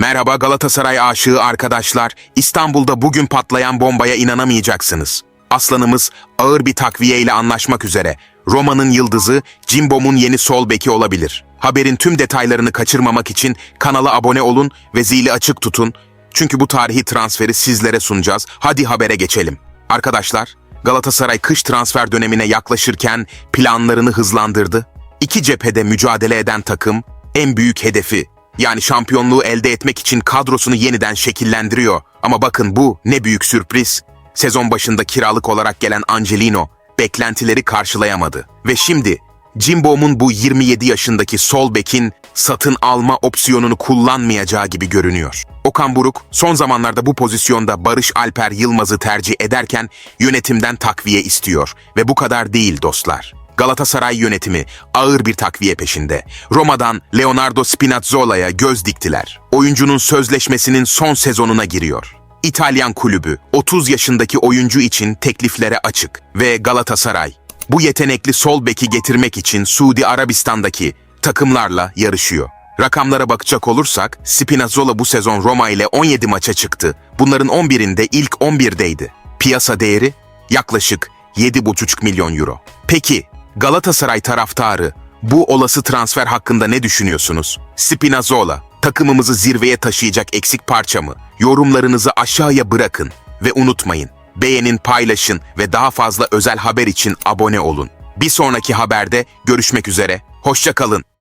Merhaba Galatasaray aşığı arkadaşlar. İstanbul'da bugün patlayan bombaya inanamayacaksınız. Aslanımız ağır bir takviye ile anlaşmak üzere. Roma'nın yıldızı Cimbom'un yeni sol beki olabilir. Haberin tüm detaylarını kaçırmamak için kanala abone olun ve zili açık tutun. Çünkü bu tarihi transferi sizlere sunacağız. Hadi habere geçelim. Arkadaşlar, Galatasaray kış transfer dönemine yaklaşırken planlarını hızlandırdı. İki cephede mücadele eden takım en büyük hedefi yani şampiyonluğu elde etmek için kadrosunu yeniden şekillendiriyor. Ama bakın bu ne büyük sürpriz. Sezon başında kiralık olarak gelen Angelino beklentileri karşılayamadı. Ve şimdi Cimbom'un bu 27 yaşındaki sol bekin satın alma opsiyonunu kullanmayacağı gibi görünüyor. Okan Buruk son zamanlarda bu pozisyonda Barış Alper Yılmaz'ı tercih ederken yönetimden takviye istiyor. Ve bu kadar değil dostlar. Galatasaray yönetimi ağır bir takviye peşinde. Roma'dan Leonardo Spinazzola'ya göz diktiler. Oyuncunun sözleşmesinin son sezonuna giriyor. İtalyan kulübü 30 yaşındaki oyuncu için tekliflere açık ve Galatasaray bu yetenekli sol beki getirmek için Suudi Arabistan'daki takımlarla yarışıyor. Rakamlara bakacak olursak Spinazzola bu sezon Roma ile 17 maça çıktı. Bunların 11'inde ilk 11'deydi. Piyasa değeri yaklaşık 7,5 milyon euro. Peki Galatasaray taraftarı bu olası transfer hakkında ne düşünüyorsunuz? Spinazzola, takımımızı zirveye taşıyacak eksik parça mı? Yorumlarınızı aşağıya bırakın ve unutmayın. Beğenin, paylaşın ve daha fazla özel haber için abone olun. Bir sonraki haberde görüşmek üzere. Hoşça kalın.